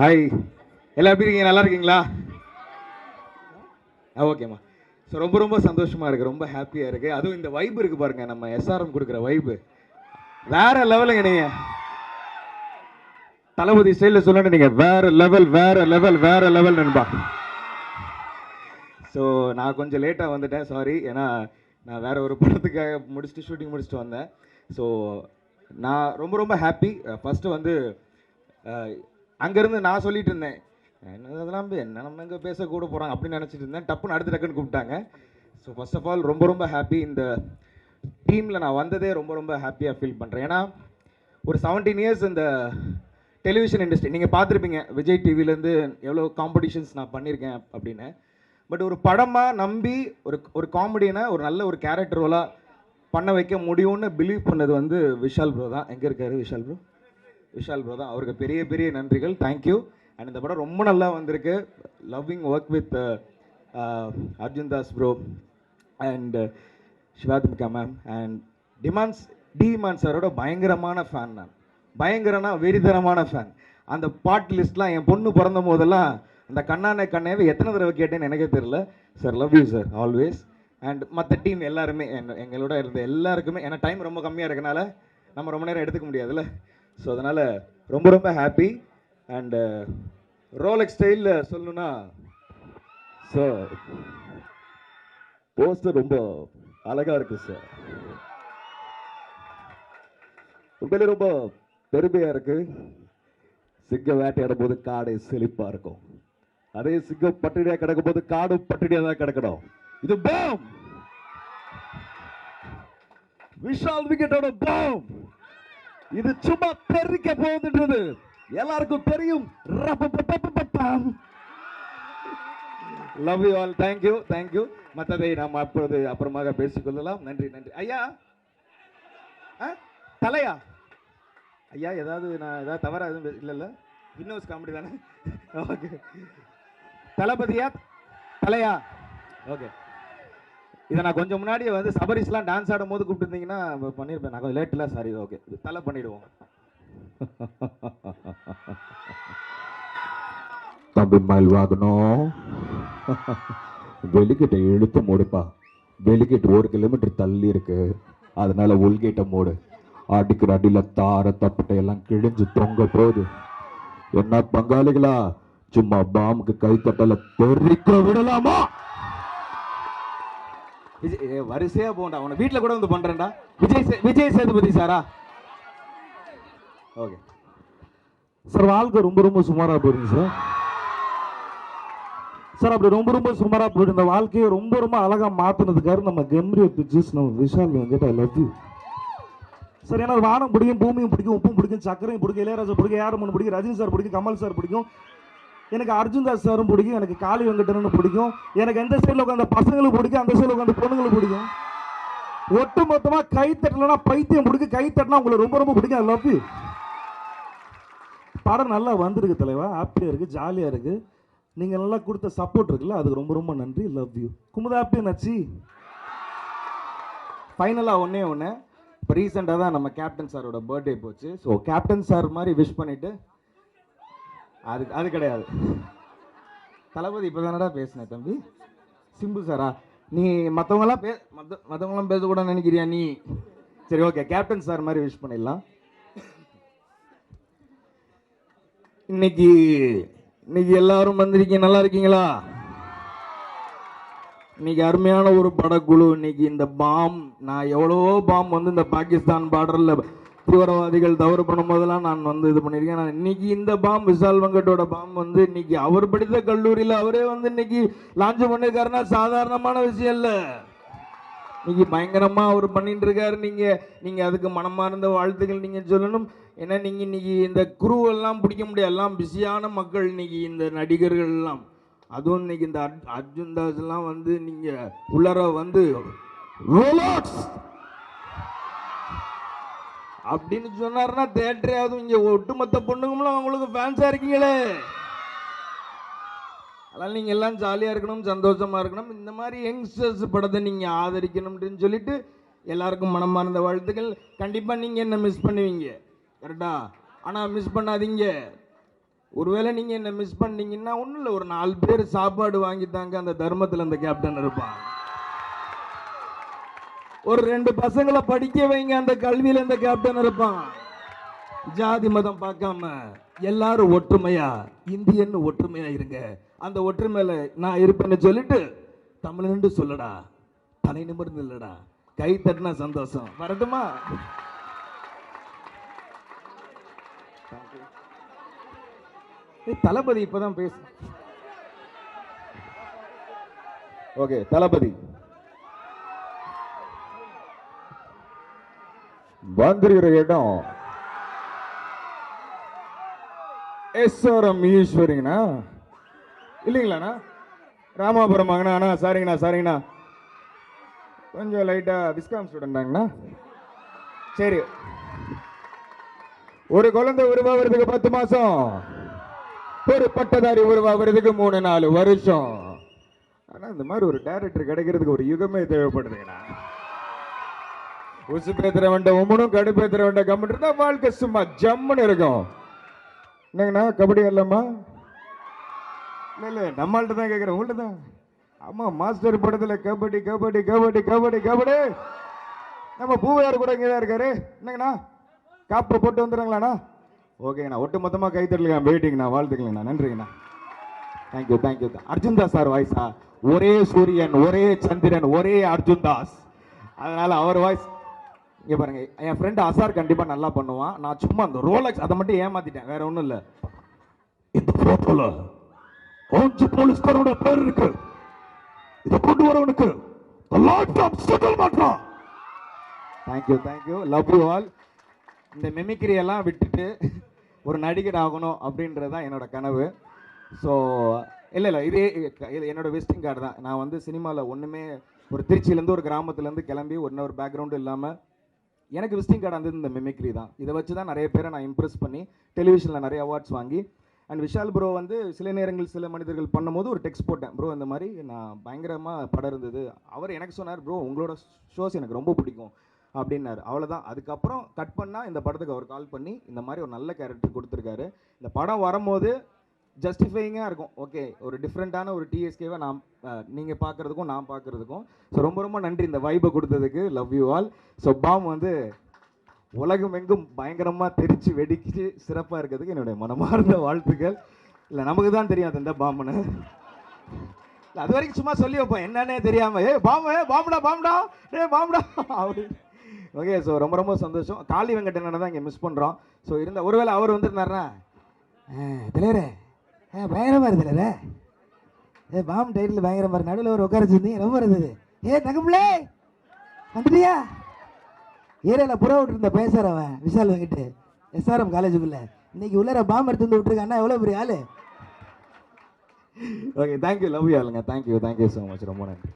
Hi எல்லாம் எப்படி இருக்கீங்க? நல்லா இருக்கீங்களா? ஆ ஓகேம்மா ஸோ ரொம்ப ரொம்ப சந்தோஷமாக இருக்குது ரொம்ப ஹாப்பியாக இருக்குது அதுவும் இந்த வைப் இருக்கு பாருங்கள் நம்ம எஸ்ஆர்எம் கொடுக்குற வைப்பு வேற லெவலுங்க நீங்கள் தளபதி ஸ்டைலில் சொல்லணும் நீங்கள் வேற லெவல் வேற லெவல் வேற லெவல் நண்பா. ஸோ நான் கொஞ்சம் லேட்டாக வந்துட்டேன். சாரி ஏன்னா நான் வேறு ஒரு படத்துக்காக முடிச்சுட்டு ஷூட்டிங் முடிச்சுட்டு வந்தேன். ஸோ நான் ரொம்ப ரொம்ப ஹாப்பி ஃபஸ்ட்டு வந்து அங்கேருந்து நான் சொல்லிட்டு இருந்தேன் அதெல்லாம் என்ன நம்ம எங்கே பேச கூட போகிறாங்க அப்படின்னு நினச்சிட்டு இருந்தேன். டப்புன்னு அடுத்த டக்குன்னு கூப்பிட்டாங்க. ஸோ ஃபர்ஸ்ட் ஆஃப் ஆல் ரொம்ப ரொம்ப ஹாப்பி இந்த டீமில் நான் வந்ததே ரொம்ப ரொம்ப ஹாப்பியாக ஃபீல் பண்ணுறேன் ஏன்னா ஒரு செவன்டீன் இயர்ஸ் இந்த டெலிவிஷன் இண்டஸ்ட்ரி நீங்கள் பார்த்துருப்பீங்க விஜய் டிவிலேருந்து எவ்வளோ காம்படிஷன்ஸ் நான் பண்ணியிருக்கேன் அப்படின்னு. பட் ஒரு படமாக நம்பி ஒரு ஒரு காமெடியனை ஒரு நல்ல ஒரு கேரக்டர் ரோலாக பண்ண வைக்க முடியும்னு பிலீவ் பண்ணது வந்து விஷால் ப்ரோ தான். எங்கே இருக்காரு விஷால் ப்ரோ விஷால் பிரதா அவருக்கு பெரிய பெரிய நன்றிகள். தேங்க்யூ அண்ட் இந்த படம் ரொம்ப நல்லா வந்திருக்கு. Loving work with Arjun Das bro and Sivathmika ma'am and டிமான்ஸ் டிமான் சாரோட பயங்கரமான ஃபேன் நான் பயங்கரனா வெறிதனமான ஃபேன் அந்த பாட் லிஸ்ட்லாம் என் பொண்ணு பிறந்த போதெல்லாம் அந்த கண்ணான கண்ணேவே எத்தனை தடவை கேட்டேன்னு எனக்கே தெரியல. Sir love you sir always and மற்ற டீம் எல்லாருமே எங்க- எங்களோட இருந்த எல்லாருக்குமே ஏன்னா டைம் ரொம்ப கம்மியாக இருக்கனால நம்ம ரொம்ப நேரம் எடுத்துக்க முடியாதுல்ல. ஸோ அதனால் ரொம்ப ரொம்ப ஹாப்பி அண்டு ரோலெக் ஸ்டைலில் சொல்லணும்னா சார் போஸ்டர் ரொம்ப அழகா இருக்கு சார் உண்மையிலே ரொம்ப பெருமையா இருக்கு. சிங்கம் வேட்டையாடும் போது காடை செழிப்பா இருக்கும். அதே சிங்கம் பட்டினியாக கிடக்கும் போது காடும் பட்டினியாக தான் கிடக்கணும். இது பாம்! விஷால் விக்கெட்டோட பாம்! இது சும்மா தெரிக்க போகுதுன்றது. எல்லாருக்கும் தெரியும். Love you all thank you thank you மற்றதை நாம் அப்பொழுது அப்புறமாக பேசிக்கொள்ளலாம். நன்றி நன்றி. ஐயா? ஆ? தலையா? ஐயா ஏதாவது நான் ஏதாவது தவறாக எதுவும் இல்லைல்ல. இன்னொரு காமெடி தானே? ஓகே தளபதியா? தலையா? ஓகே இதை நான் கொஞ்சம் முன்னாடியே வந்து சபரிஸ்லாம் டான்ஸ் ஆடும் போது கூப்பிட்டுருந்தீங்கன்னா பண்ணியிருப்பேன் நான் கொஞ்சம் லேட்டில் சாரி ஓகே தலை பண்ணிடுவோம். தம்பி மயில் வாகனம். வெளிக்கிட்ட இழுத்து மூடுப்பா. வெளிக்கிட்டு ஒரு கிலோமீட்டர் தள்ளி இருக்கு. அதனால உள்கிட்ட மூடு. அடிக்கிற அடியில் தார தப்பட்டை எல்லாம் கிழிஞ்சு தொங்க போகுது. என்ன பங்காளிகளா? சும்மா பாமுக்கு கைத்தட்டலை தெரிக்க விடலாமா? விஜய் வரிசையாக போகண்டா போண்டா. உன வீட்டில் கூட வந்து பண்ணுறேன்டா விஜய் சே- விஜய் சேதுபதி சாரா? ஓகே. சார் வாழ்க்கை ரொம்ப ரொம்ப சுமாராக போயிருங்க சார். சார் அப்படி ரொம்ப ரொம்ப சுமாராக போயிட்டு இந்த வாழ்க்கையை ரொம்ப ரொம்ப அழகாக மாற்றினதுக்காக நம்ம கெம்ரி பிக்சர்ஸ் நம்ம Vishal Venkat I love you sir ஏன்னா வானம் பிடிக்கும் பூமியும் பிடிக்கும் உப்பும் பிடிக்கும் சக்கரையும் பிடிக்கும் இளையராஜா பிடிக்கும் ஏரமன் பிடிக்கும் ரஜினி சார் பிடிக்கும் கமல் சார் பிடிக்கும். எனக்கு அர்ஜுன் தாஸ் சாரும் பிடிக்கும் எனக்கு காளி வெங்கடனும் பிடிக்கும். எனக்கு எந்த சைடில் உட்காந்து பசங்களுக்கு பிடிக்கும் அந்த சைடில் உட்காந்து பொண்ணுங்களுக்கு பிடிக்கும். ஒட்டு மொத்தமாக கை தட்டலைன்னா பைத்தியம் பிடிக்கும். கை தட்டினா உங்களுக்கு ரொம்ப ரொம்ப பிடிக்கும். ஐ லவ் யூ படம் நல்லா வந்திருக்கு தலைவா. ஹாப்பியாக இருக்குது ஜாலியாக இருக்குது நீங்கள் நல்லா கொடுத்த சப்போர்ட் இருக்குல்ல அதுக்கு ரொம்ப ரொம்ப நன்றி. லவ் யூ குமுதா நச்சி ஃபைனலாக ஒன்றே ஒன்று இப்போ ரீசெண்டாக தான் நம்ம கேப்டன் சாரோட பர்த்டே போச்சு. ஸோ கேப்டன் சார் மாதிரி விஷ் பண்ணிவிட்டு அது அது கிடையாது. தளபதி இப்போ தானடா பேசினேன் தம்பி? சிம்பு சாரா நீ மற்றவங்களாம் பே மற்ற மற்றவங்களாம் பேசக்கூடாதுன்னு நினைக்கிறியா நீ? சரி ஓகே கேப்டன் சார் மாதிரி விஷ் பண்ணிடலாம். இன்னைக்கு இன்னைக்கு எல்லாரும் வந்திருக்கீங்க நல்லா இருக்கீங்களா? இன்னைக்கு அருமையான ஒரு படக்குழு இன்னைக்கு இந்த பாம் நான் எவ்வளவோ பாம் வந்து இந்த பாகிஸ்தான் பார்டரில் தீவிரவாதிகள் தவறு பண்ணும் போதெல்லாம் நான் வந்து இது பண்ணியிருக்கேன். நான் இன்னைக்கு இந்த பாம் விஷால் வெங்கட்டோட பாம் வந்து இன்னைக்கு அவர் படித்த கல்லூரியில் அவரே வந்து இன்னைக்கு லான்ச் பண்ணிருக்காருன்னா சாதாரணமான விஷயம் இல்லை. இன்னைக்கு பயங்கரமா அவர் பண்ணிட்டு இருக்காரு நீங்க நீங்க அதுக்கு மனமார்ந்த வாழ்த்துக்கள் நீங்க சொல்லணும். ஏன்னா நீங்க இன்னைக்கு இந்த குருவெல்லாம் பிடிக்க முடியாது. எல்லாம் பிஸியான மக்கள் இன்னைக்கு இந்த நடிகர்கள் எல்லாம். அதுவும் இன்னைக்கு இந்த அர்ஜுன் தாஸ் எல்லாம் வந்து நீங்க உள்ளர வந்து ரோலாக்ஸ் அப்படின்னு சொன்னாருன்னா தேட்டரே அதுவும் இங்கே ஒட்டுமொத்த பொண்ணுங்களும் அவங்களுக்கு ஃபேன்ஸாக இருக்கீங்களே. அதனால் நீங்கள் எல்லாம் ஜாலியாக இருக்கணும் சந்தோஷமாக இருக்கணும். இந்த மாதிரி யங்ஸ்டர்ஸ் படத்தை நீங்கள் ஆதரிக்கணும்னு சொல்லிட்டு எல்லாருக்கும் மனமார்ந்த வாழ்த்துக்கள். கண்டிப்பாக நீங்கள் என்ன மிஸ் பண்ணுவீங்க? கரெக்டா ஆனால் மிஸ் பண்ணாதீங்க. ஒருவேளை நீங்கள் என்ன மிஸ் பண்ணீங்கன்னா ஒன்றும் இல்லை ஒரு நாலு பேர் சாப்பாடு வாங்கித்தாங்க அந்த தர்மத்தில் அந்த கேப்டன் இருப்பான். ஒரு ரெண்டு பசங்களை படிக்க வைங்க. அந்த கல்வியில இந்த கேப்டன் இருப்பான். ஜாதி மதம் பார்க்காம எல்லாரும் ஒற்றுமையா? இந்தியன்னு ஒற்றுமையா இருங்க. அந்த ஒற்றுமையில நான் இருப்பேன்னு சொல்லிட்டு தமிழன்னு சொல்லடா. தலை நிமிர்ந்து இல்லடா. கை தட்டினா சந்தோஷம். வரட்டுமா? ஏய், தளபதி இப்பதான் பேசு. ஓகே தளபதி. வந்துருகிற இடம். எஸ்ஆர்எம் ஈஸ்வரிங்கண்ணா. இல்லைங்களாண்ணா? ராமாபுரம் அண்ணா சாரிங்கண்ணா சாரிங்கண்ணா. கொஞ்சம் லைட்டாக விஸ்காம் ஸ்டூடெண்டாங்கண்ணா சரி. ஒரு குழந்தை உருவாகிறதுக்கு பத்து மாசம். ஒரு பட்டதாரி உருவாகிறதுக்கு மூணு நாலு வருஷம். ஆனால் இந்த மாதிரி ஒரு டேரக்டர் கிடைக்கிறதுக்கு ஒரு யுகமே தேவைப்படுதுங்கண்ணா. உசு பேத்துற வேண்ட உமனும் கடுப்பேத்துற வேண்ட கம்முன்னு இருந்தா வாழ்க்கை சும்மா ஜம்முன்னு இருக்கும். என்னங்கண்ணா கபடி இல்லம்மா இல்லை இல்லை நம்மள்ட்ட தான் கேட்குறேன் உங்கள்ட்ட தான். ஆமாம் மாஸ்டர் படத்தில் கபடி கபடி கபடி கபடி கபடி. நம்ம பூவையார் கூட இங்கே தான் இருக்காரு. என்னங்கண்ணா காப்பை போட்டு வந்துடுறாங்களாண்ணா? ஓகேங்கண்ணா ஒட்டு மொத்தமாக கை தட்டலுங்க வெயிட்டிங்கண்ணா வாழ்த்துக்கலங்கண்ணா நன்றிங்கண்ணா. Thank you thank you Arjun Das sir வாய்ஸா ஒரே சூரியன் ஒரே சந்திரன் ஒரே அர்ஜுன் தாஸ். அதனால அவர் வாய்ஸ் இங்க பாருங்க என் ஃப்ரெண்ட் அசார் கண்டிப்பா நல்லா பண்ணுவான். நான் சும்மா அந்த ரோலக்ஸ் அதை மட்டும் ஏமாத்திட்டேன் வேற ஒண்ணும் இல்ல. இந்த போட்டோல அஞ்சு போலீஸ்காரோட பேர் இருக்கு. இதை கொண்டு வரவனுக்கு லாட் ஆஃப் செட்டில் மாட்டான் thank you thank you love you all இந்த மிமிக்ரி எல்லாம் விட்டுட்டு ஒரு நடிகர் ஆகணும் அப்படின்றது தான் என்னோட கனவு. ஸோ இல்லை இல்லை இதே இது என்னோட விசிட்டிங் கார்டு தான். நான் வந்து சினிமாவில் ஒன்றுமே ஒரு திருச்சியிலேருந்து ஒரு கிராமத்துலேருந்து கிளம்பி ஒன்றும் ஒரு பேக்ரவுண்டு இல்லாமல் எனக்கு விசிட்டிங் கார்டு வந்தது இந்த மிமிக்ரி தான். இதை வச்சு தான் நிறைய பேரை நான் இம்ப்ரெஸ் பண்ணி டெலிவிஷனில் நிறைய அவார்ட்ஸ் வாங்கி அண்ட் விஷால் ப்ரோ வந்து சில நேரங்கள் சில மனிதர்கள் பண்ணும்போது ஒரு டெக்ஸ்ட் போட்டேன். ப்ரோ இந்த மாதிரி நான் பயங்கரமாக படம் இருந்தது. அவர் எனக்கு சொன்னார் ப்ரோ உங்களோட ஷோஸ் எனக்கு ரொம்ப பிடிக்கும். அப்படின்னாரு. அவ்வளோதான் அதுக்கப்புறம் கட் பண்ணால் இந்த படத்துக்கு அவர் கால் பண்ணி இந்த மாதிரி ஒரு நல்ல கேரக்டர் கொடுத்துருக்காரு. இந்த படம் வரும்போது ஜஸ்டிஃபைங்காக இருக்கும். ஓகே ஒரு டிஃப்ரெண்ட்டான ஒரு டிஎஸ்கேவை நான் நீங்கள் பார்க்குறதுக்கும் நான் பார்க்குறதுக்கும் ஸோ ரொம்ப ரொம்ப நன்றி இந்த வைபை கொடுத்ததுக்கு. Love you all so bomb வந்து உலகம் எங்கும் பயங்கரமாக தெரித்து வெடிச்சு சிறப்பாக இருக்கிறதுக்கு என்னுடைய மனமார்ந்த வாழ்த்துக்கள். இல்லை நமக்கு தான் தெரியும் அது எந்த பாம்புன்னு. அது வரைக்கும் சும்மா சொல்லி வைப்போம். என்னன்னே தெரியாம ஏ பாம்பு பாம்புடா பாம்புடா ஏ பாம்புடா அப்படின்னு ஓகே ஸோ ரொம்ப ரொம்ப சந்தோஷம். காளி வெங்கடனை தான் இங்கே மிஸ் பண்ணுறோம் ஸோ இருந்த ஒருவேளை அவர் வந்துருந்தாருன்னா தலைவரே ஆ பயங்கரமாக இருக்கு ஏ பாம்பு டைட்டில் பயங்கரமாக இருக்கு. நடுவில் ஒரு உட்கார வச்சுருந்தீங்க ரொம்ப இருந்தது ஏ தங்கப்பிள்ளே வந்துட்டியா? ஏரியாவில் புற விட்டுருந்த பேசுகிறவன் விஷால் வாங்கிட்டு எஸ்ஆர்எம் காலேஜுக்குள்ளே இன்னைக்கு உள்ளர பாம் எடுத்து வந்து விட்டுருக்காண்ணா எவ்வளோ பெரிய ஆளு? Okay thank you love you ஆளுங்க. Thank you thank you so much ரொம்ப நன்றி.